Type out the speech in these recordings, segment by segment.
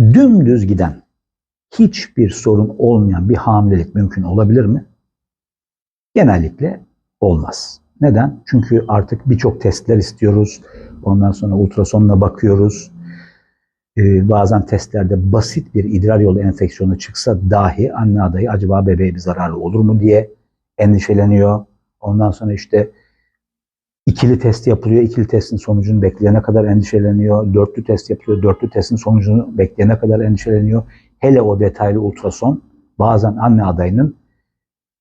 dümdüz giden, hiçbir sorun olmayan bir hamilelik mümkün olabilir mi? Genellikle olmaz. Neden? Çünkü artık birçok testler istiyoruz. Ondan sonra ultrasonla bakıyoruz. Ee, bazen testlerde basit bir idrar yolu enfeksiyonu çıksa dahi anne adayı acaba bebeğe bir zararı olur mu diye endişeleniyor. Ondan sonra işte ikili test yapılıyor. İkili testin sonucunu bekleyene kadar endişeleniyor. Dörtlü test yapılıyor. Dörtlü testin sonucunu bekleyene kadar endişeleniyor. Hele o detaylı ultrason bazen anne adayının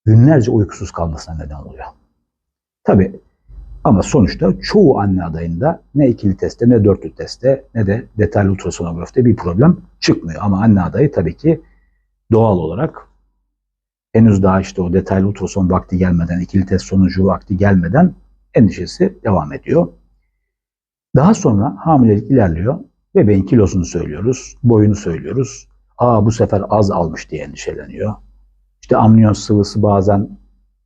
günlerce uykusuz kalmasına neden oluyor. Tabii ama sonuçta çoğu anne adayında ne ikili testte ne dörtlü testte ne de detaylı ultrasonografide bir problem çıkmıyor. Ama anne adayı tabii ki doğal olarak henüz daha işte o detaylı ultrason vakti gelmeden, ikili test sonucu vakti gelmeden endişesi devam ediyor. Daha sonra hamilelik ilerliyor. Bebeğin kilosunu söylüyoruz, boyunu söylüyoruz. Aa bu sefer az almış diye endişeleniyor. İşte amniyon sıvısı bazen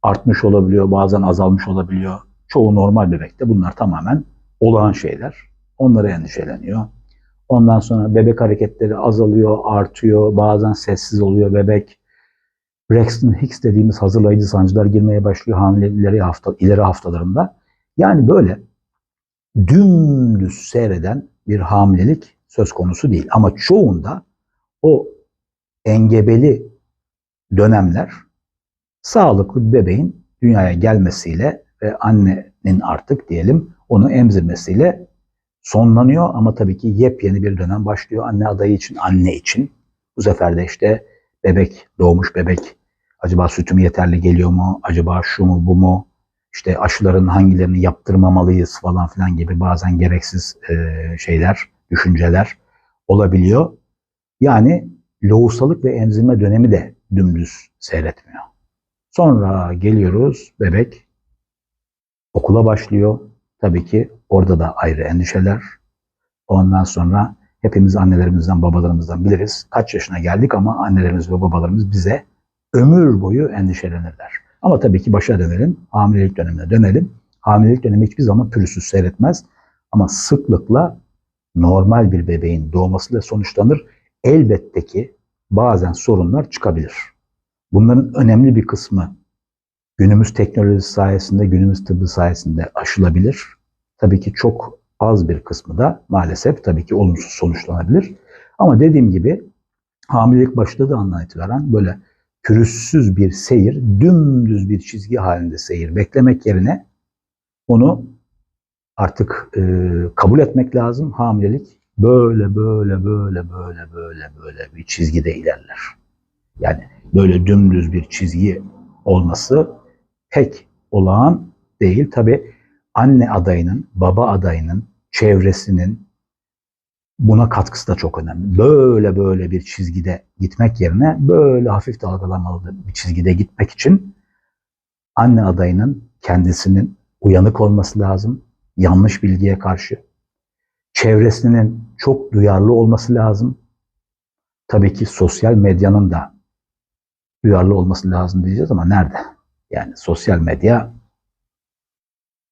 artmış olabiliyor, bazen azalmış olabiliyor. Çoğu normal bebekte bunlar tamamen olağan şeyler. Onlara endişeleniyor. Ondan sonra bebek hareketleri azalıyor, artıyor. Bazen sessiz oluyor bebek. Braxton Hicks dediğimiz hazırlayıcı sancılar girmeye başlıyor hamile ileri, hafta, ileri haftalarında. Yani böyle dümdüz seyreden bir hamilelik söz konusu değil. Ama çoğunda o engebeli dönemler sağlıklı bir bebeğin dünyaya gelmesiyle ve annenin artık diyelim onu emzirmesiyle sonlanıyor ama tabii ki yepyeni bir dönem başlıyor anne adayı için, anne için. Bu sefer de işte bebek, doğmuş bebek acaba sütüm yeterli geliyor mu? Acaba şu mu bu mu? İşte aşıların hangilerini yaptırmamalıyız falan filan gibi bazen gereksiz e, şeyler, düşünceler olabiliyor. Yani lohusalık ve emzirme dönemi de dümdüz seyretmiyor. Sonra geliyoruz bebek okula başlıyor. Tabii ki orada da ayrı endişeler. Ondan sonra hepimiz annelerimizden babalarımızdan biliriz. Kaç yaşına geldik ama annelerimiz ve babalarımız bize ömür boyu endişelenirler. Ama tabii ki başa dönelim, hamilelik dönemine dönelim. Hamilelik dönemi hiçbir zaman pürüzsüz seyretmez. Ama sıklıkla normal bir bebeğin doğmasıyla sonuçlanır. Elbette ki bazen sorunlar çıkabilir. Bunların önemli bir kısmı günümüz teknolojisi sayesinde, günümüz tıbbı sayesinde aşılabilir. Tabii ki çok az bir kısmı da maalesef tabii ki olumsuz sonuçlanabilir. Ama dediğim gibi hamilelik başladığı andan itibaren böyle pürüzsüz bir seyir, dümdüz bir çizgi halinde seyir beklemek yerine onu artık e, kabul etmek lazım. Hamilelik böyle böyle böyle böyle böyle böyle bir çizgide ilerler. Yani böyle dümdüz bir çizgi olması pek olağan değil. Tabi anne adayının, baba adayının, çevresinin buna katkısı da çok önemli. Böyle böyle bir çizgide gitmek yerine böyle hafif dalgalanmalı bir çizgide gitmek için anne adayının kendisinin uyanık olması lazım. Yanlış bilgiye karşı. Çevresinin çok duyarlı olması lazım. Tabii ki sosyal medyanın da duyarlı olması lazım diyeceğiz ama nerede? Yani sosyal medya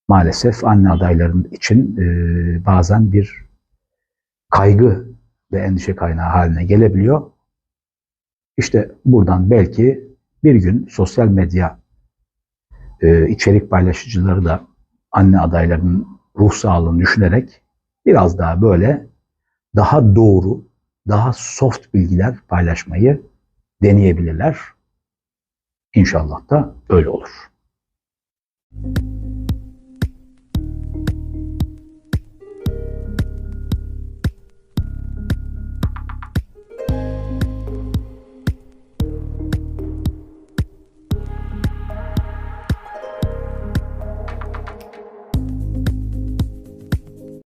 maalesef anne adayların için e, bazen bir kaygı ve endişe kaynağı haline gelebiliyor. İşte buradan belki bir gün sosyal medya e, içerik paylaşıcıları da anne adaylarının ruh sağlığını düşünerek biraz daha böyle daha doğru, daha soft bilgiler paylaşmayı deneyebilirler. İnşallah da öyle olur.